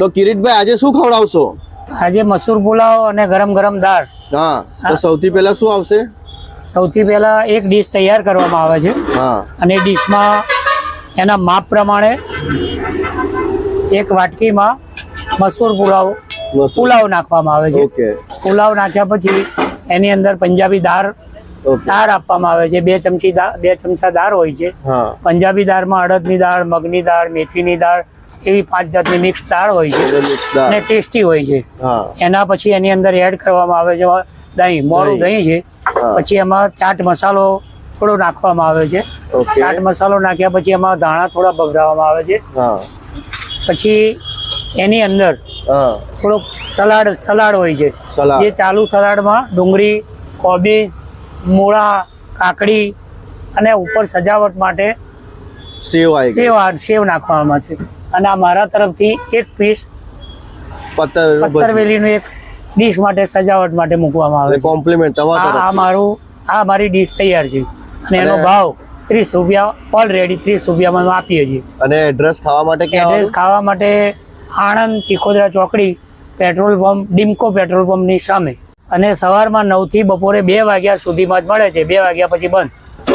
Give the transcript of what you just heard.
તો કિરીટભાઈ આજે શું ખવડાવશો? આજે મસૂર પુલાવ અને ગરમ ગરમ દાળ. હા તો સૌથી પહેલા શું આવશે? સૌથી પહેલા એક ડીશ તૈયાર કરવામાં આવે છે. હા. અને ડીશમાં એના માપ પ્રમાણે એક વાટકીમાં મસૂર પુલાવ પુલાવ નાખવામાં આવે છે. પુલાવ નાખ્યા પછી એની અંદર પંજાબી દાળ દાળ આપવામાં આવે છે. બે ચમચી બે ચમચા દાળ હોય છે. પંજાબી દાળમાં અડદની દાળ મગની દાળ મેથીની દાળ એવી પાંચ જાતની મિક્સ દાળ હોય છે. અને ટેસ્ટી હોય છે. એના પછી એની અંદર એડ કરવામાં આવે છે દહીં મોરું દહીં. છે. પછી એમાં ચાટ મસાલો થોડો નાખવામાં આવે છે. ચાટ મસાલો નાખ્યા પછી એમાં ધાણા થોડા બગડાવવામાં આવે છે. પછી એની અંદર થોડોક સલાડ સલાડ હોય છે. જે ચાલુ સલાડમાં ડુંગળી કોબીજ મૂળા કાકડી અને ઉપર સજાવટ માટે સેવ સેવ નાખવામાં છે. અને આ મારા તરફથી એક પીસ પત્તર પત્તરવેલીનું એક ડીશ માટે સજાવટ માટે મૂકવામાં આવે કોમ્પ્લિમેન્ટ આ મારું આ મારી ડીશ તૈયાર છે. અને એનો ભાવ ત્રીસ રૂપિયા ઓલરેડી ત્રીસ રૂપિયામાં આપીએ છીએ. અને એડ્રેસ ખાવા માટે એડ્રેસ ખાવા માટે આણંદ ચીખોદરા ચોકડી પેટ્રોલ પંપ ડિમ્કો પેટ્રોલ પંપની સામે. અને સવારમાં નવથી બપોરે બે વાગ્યા સુધીમાં જ મળે છે. બે વાગ્યા પછી બંધ.